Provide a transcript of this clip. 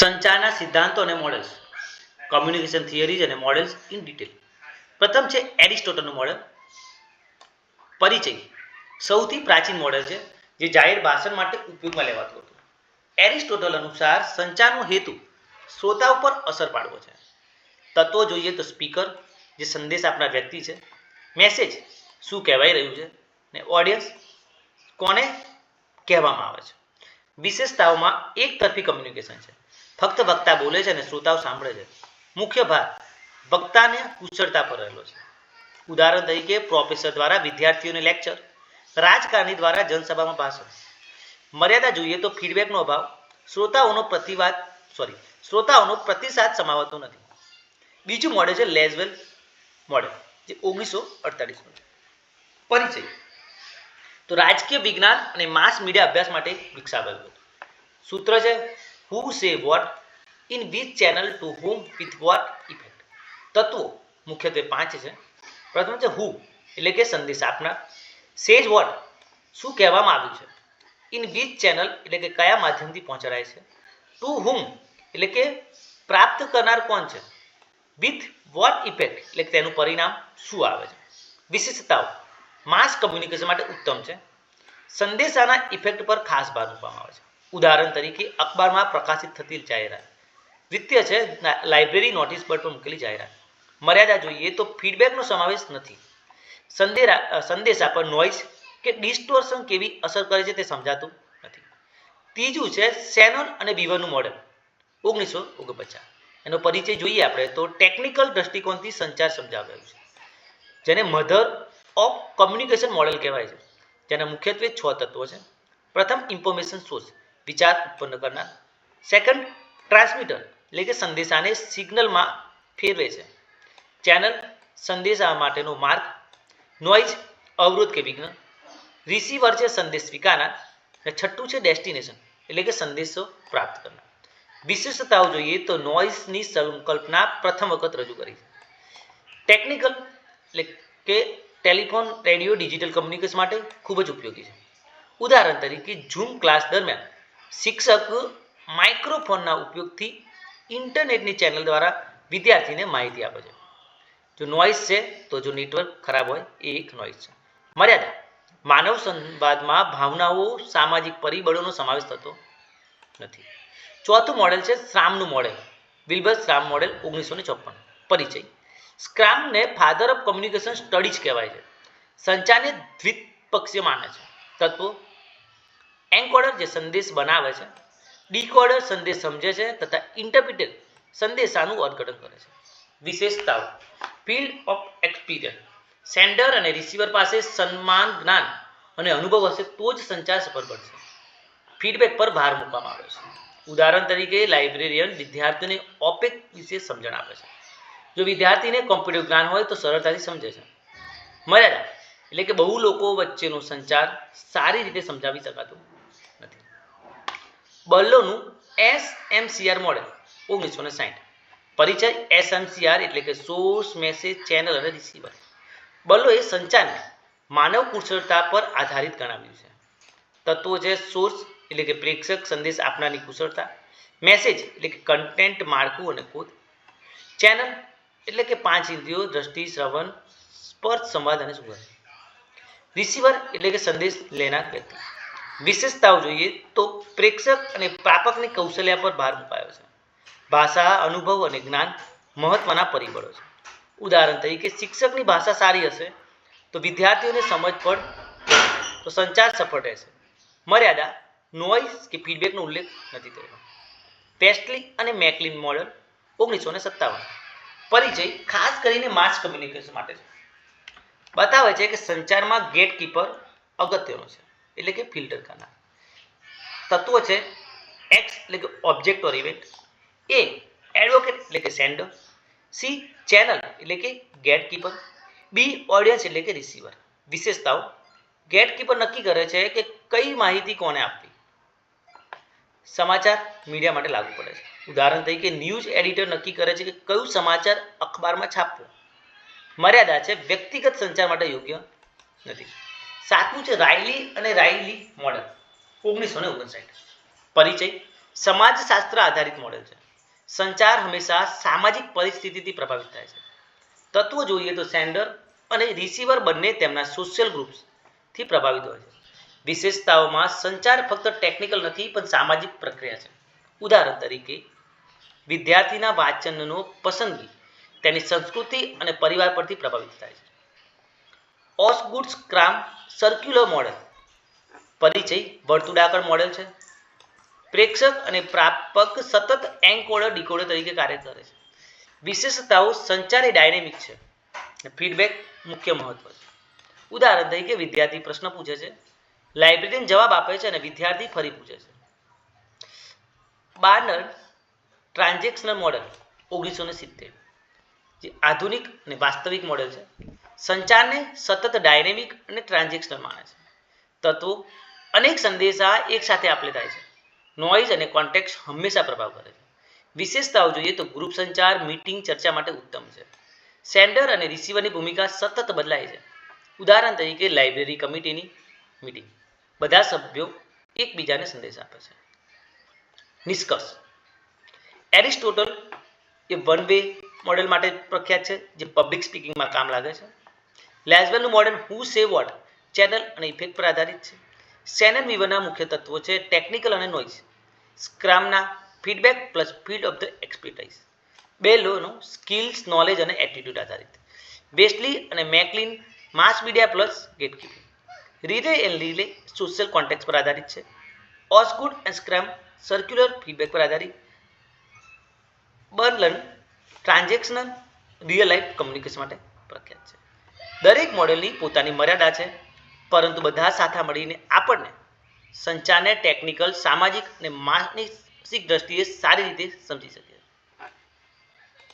સંચારના સિદ્ધાંતો અને models communication theories અને મોડેલ્સ ઇન ડિટેલ પ્રથમ છે એરિસ્ટોટલનું મોડેલ પરિચય. સૌથી પ્રાચીન મોડેલ છે જે જાહેર ભાષણ માટે ઉપયોગમાં લેવાતું હતું. એરિસ્ટોટલ અનુસાર સંચારનો હેતુ શ્રોતા ઉપર અસર પાડવો છે. તત્વો જોઈએ તો સ્પીકર જે સંદેશ આપનાર વ્યક્તિ છે મેસેજ શું કહેવાય રહ્યું છે ને ઓડિયન્સ કોને કહેવામાં આવે છે. વિશેષતાઓમાં એક તરફી કમ્યુનિકેશન છે. ફક્ત વક્તા બોલે છે અને શ્રોતાઓ સાંભળે છે. મુખ્ય ભાગ, વક્તાને કુશળતા પર રહેલો છે. ઉદાહરણ તરીકે, પ્રોફેસર દ્વારા વિદ્યાર્થીઓને લેક્ચર, રાજકારણી દ્વારા જનસભામાં ભાષણ. મર્યાદા જોઈએ તો ફીડબેકનો અભાવ, શ્રોતાઓનો પ્રતિવાદ સોરી શ્રોતાઓનો પ્રતિસાદ સમાવતો નથી. બીજું મોડેલ છે લેઝવેલ મોડેલ, જે ઓગણીસો અડતાલીસનું છે. પરિચય. તો રાજકીય વિજ્ઞાન અને માસ મીડિયા અભ્યાસ માટે વિકસાવેલું હતું. સૂત્ર છે who says what in which channel to whom with what effect તત્વો મુખ્યત્વે પાંચ છે. પ્રથમ છે હુ એટલે કે સંદેશ આપનાર. સેજ વોટ શું કહેવામાં આવ્યું છે? ઇન વિચ ચેનલ એટલે કે કયા માધ્યમથી પહોંચાડાય છે? ટુ હુમ એટલે કે પ્રાપ્ત કરનાર કોણ છે? વિથ વોટ ઇફેક્ટ એટલે કે તેનું પરિણામ શું આવે છે? વિશેષતાઓ માસ કમ્યુનિકેશન માટે ઉત્તમ છે. સંદેશાના ઇફેક્ટ પર ખાસ ભાર મૂકવામાં આવે છે. ઉદાહરણ તરીકે અખબારમાં પ્રકાશિત થતી જાહેરાત. દ્વિતીય છે લાઇબ્રેરી નોટિસ બોર્ડ પર મૂકેલી જાહેરાત. મર્યાદા જોઈએ તો ફીડબેકનો સમાવેશ નથી. સંદેરા સંદેશા પર નોઇઝ કે ડિસ્ટોર્શન કેવી અસર કરે છે તે સમજાતું નથી. ત્રીજું છે સેનોન અને બીવરનું મોડેલ ઓગણીસો ઓગણપચાસ. એનો પરિચય જોઈએ આપણે તો ટેકનિકલ દ્રષ્ટિકોણથી સંચાર સમજાવ્યું છે. જેને મધર ઓફ કોમ્યુનિકેશન મોડેલ કહેવાય છે. જેના મુખ્યત્વે છ તત્વો છે. પ્રથમ ઇન્ફોર્મેશન સોર્સ વિચાર ઉત્પન્ન કરનાર. સેકન્ડ ટ્રાન્સમીટર એટલે કે સંદેશાને સિગ્નલમાં ફેરવે છે. ચેનલ સંદેશા માટેનો માર્ગ. નોઇઝ અવરોધ કે વિઘ્ન. રિસીવર છે સંદેશ સ્વીકારનાર. અને છઠ્ઠું છે ડેસ્ટિનેશન એટલે કે સંદેશો પ્રાપ્ત કરનાર. વિશેષતાઓ જોઈએ તો નોઇઝની સંકલ્પના પ્રથમ વખત રજૂ કરી છે. ટેકનિકલ એટલે કે ટેલિફોન રેડિયો ડિજિટલ કમ્યુનિકેશન માટે ખૂબ જ ઉપયોગી છે. ઉદાહરણ તરીકે ઝૂમ ક્લાસ દરમિયાન શિક્ષક માઇક્રોફોનના ઉપયોગથી ઇન્ટરનેટની ચેનલ દ્વારા વિદ્યાર્થીને માહિતી આપે છે. જો નોઇસ છે, તો જો નેટવર્ક ખરાબ હોય, એ એક નોઇસ છે. મર્યાદા. માનવ સંવાદમાં ભાવનાઓ સામાજિક પરિબળોનો સમાવેશ થતો નથી. ચોથું મોડેલ છે શ્રામનું મોડેલ વિલ્બર શ્રામ મોડેલ ઓગણીસો ને ચોપન પરિચય. સ્ક્રામને ફાધર ઓફ કોમ્યુનિકેશન સ્ટડીઝ કહેવાય છે. સંચારને દ્વિપક્ષીય માને છે. તત્વો. એન્કોડર જે સંદેશ બનાવે છે, ડીકોડર સંદેશ સમજે છે તથા ઇન્ટરપ્રિટર સંદેશાનું અર્થઘટન કરે છે. વિશેષતાઓ. ફિલ્ડ ઓફ એક્સપિરિયન્સ સેન્ડર અને રિસીવર પાસે સન્માન, જ્ઞાન અને અનુભવ હશે તો જ સંચાર સફળ બનશે. ફીડબેક પર ભાર મૂકવામાં આવે છે. ઉદાહરણ તરીકે લાઇબ્રેરિયન વિદ્યાર્થીને ઓપેક વિશે સમજણ આપે છે. જો વિદ્યાર્થીને કોમ્પ્યુટર જ્ઞાન હોય તો સરળતાથી સમજે છે. મર્યાદા, એટલે કે બહુ લોકો વચ્ચેનો સંચાર સારી રીતે સમજાવી શકાતું બલ્લોનું એસ એમસીઆર મોડેલ ઓગણીસો ને સાઠ પરિચય એસ એમસીઆર એટલે કે સોર્સ મેસેજ ચેનલ અને રિસીવર બલ્લોએ સંચારને માનવ કુશળતા પર આધારિત ગણાવ્યું છે. તત્વો છે સોર્સ એટલે કે પ્રેક્ષક સંદેશ આપનારની કુશળતા મેસેજ એટલે કે કન્ટેન્ટ માળખું અને કોદ ચેનલ એટલે કે પાંચ ઇન્દ્રિયો, દ્રષ્ટિ, શ્રવણ, સ્પર્શ, સંવાદ અને સુગંધ. રિસીવર એટલે કે સંદેશ લેનાર વ્યક્તિ. વિશેષતાઓ જોઈએ તો પ્રેક્ષક અને પ્રાપકની કૌશલ્ય પર ભાર મુકાયો છે. ભાષા, અનુભવ અને જ્ઞાન મહત્વના પરિબળો છે. ઉદાહરણ તરીકે શિક્ષકની ભાષા સારી હશે તો વિદ્યાર્થીઓને સમજ પડ તો સંચાર સફળ રહેશે. મર્યાદા, નોઇઝ કે ફીડબેકનો ઉલ્લેખ નથી થયો પેસ્ટલી અને મેકલિન મોડલ ઓગણીસો ને સત્તાવન. પરિચય ખાસ કરીને માસ કમ્યુનિકેશન માટે છે. બતાવે છે કે સંચારમાં ગેટકીપર અગત્યનો છે. એટલે કે ફિલ્ટર કરનાર. તત્વો છે એક્સ એટલે કે object or event A advocate એટલે કે સેન્ડર સી ચેનલ એટલે કે ગેટ કીપર બી ઓડિયન્સ એટલે કે રિસીવર વિશેષતાઓ. ગેટ કીપર નક્કી કરે છે કે કઈ માહિતી કોને આપવી. સમાચાર મીડિયા માટે લાગુ પડે છે. ઉદાહરણ તરીકે ન્યૂઝ એડિટર નક્કી કરે છે કે કયું સમાચાર અખબારમાં છાપવું. મર્યાદા છે વ્યક્તિગત સંચાર માટે યોગ્ય નથી. સાતમું છે રાયલી અને રાયલી મોડેલ, ઓગણીસો ને ઓગણસાઠ. પરિચય, સમાજશાસ્ત્ર આધારિત મોડેલ છે. સંચાર હંમેશા સામાજિક પરિસ્થિતિથી પ્રભાવિત થાય છે. તત્વો જોઈએ તો સેન્ડર અને રિસીવર બંને તેમના સોશિયલ ગ્રુપ્સથી પ્રભાવિત હોય છે. વિશેષતાઓમાં સંચાર ફક્ત ટેકનિકલ નથી, પણ સામાજિક પ્રક્રિયા છે. ઉદાહરણ તરીકે, વિદ્યાર્થીના વાંચનનો પસંદગી તેની સંસ્કૃતિ અને પરિવાર પરથી પ્રભાવિત થાય છે. ઓસગુડ્સ ક્રામ સર્ક્યુલર મોડેલ પરિચય, વર્તુળાકાર મોડેલ છે. પ્રેક્ષક અને પ્રાપક સતત એન્કોડર ડીકોડર તરીકે કાર્ય કરે છે. વિશેષતાઓ સંચાર ડાયનેમિક છે. ફીડબેક મુખ્ય મહત્વ છે. ઉદાહરણ તરીકે વિદ્યાર્થી પ્રશ્ન પૂછે છે. લાઇબ્રેરિયન જવાબ આપે છે અને વિદ્યાર્થી ફરી પૂછે છે. બાર્નર ટ્રાન્ઝેક્શનલ મોડેલ ઓગણીસો સિત્તેર. જે આધુનિક અને વાસ્તવિક મોડેલ છે. સંચારને સતત ડાયનેમિક અને ટ્રાન્ઝેક્શનલ માને છે. તત્વો અનેક સંદેશા એકસાથે આપલે થાય છે. નોઇઝ અને કોન્ટેક્ટ હંમેશા પ્રભાવ કરે છે. વિશેષતાઓ જોઈએ તો ગ્રુપ સંચાર, મીટિંગ, ચર્ચા માટે ઉત્તમ છે. સેન્ડર અને રિસીવરની ભૂમિકા સતત બદલાય છે. ઉદાહરણ તરીકે લાઇબ્રેરી કમિટીની મીટિંગ. બધા સભ્યો એકબીજાને સંદેશ આપે છે. નિષ્કર્ષ. એરિસ્ટોટલ એ વન વે મોડેલ માટે પ્રખ્યાત છે, જે પબ્લિક સ્પીકિંગમાં કામ લાગે છે. લેઝવેલનું મોડેલ હુ સે વોટ ચેનલ અને ઇફેક્ટ પર આધારિત છે. સેનન વિવરના મુખ્ય તત્વો છે ટેકનિકલ અને noise સ્ક્રામના feedback plus feed of the expertise બે લોનો સ્કિલ્સ નોલેજ અને એટીટ્યુડ આધારિત. બેસ્ટલી અને MacLean mass media plus gatekeeping Riley and Riley social contact પર આધારિત છે. Osgood and Schramm circular feedback પર આધારિત. Barnlund transactional real life communication માટે પ્રખ્યાત છે. દરેક મોડેલની પોતાની મર્યાદા છે. પરંતુ બધા સાથે મળીને આપણને સંચારને ટેકનિકલ સામાજિક અને માનસિક દ્રષ્ટિએ સારી રીતે સમજી શકીએ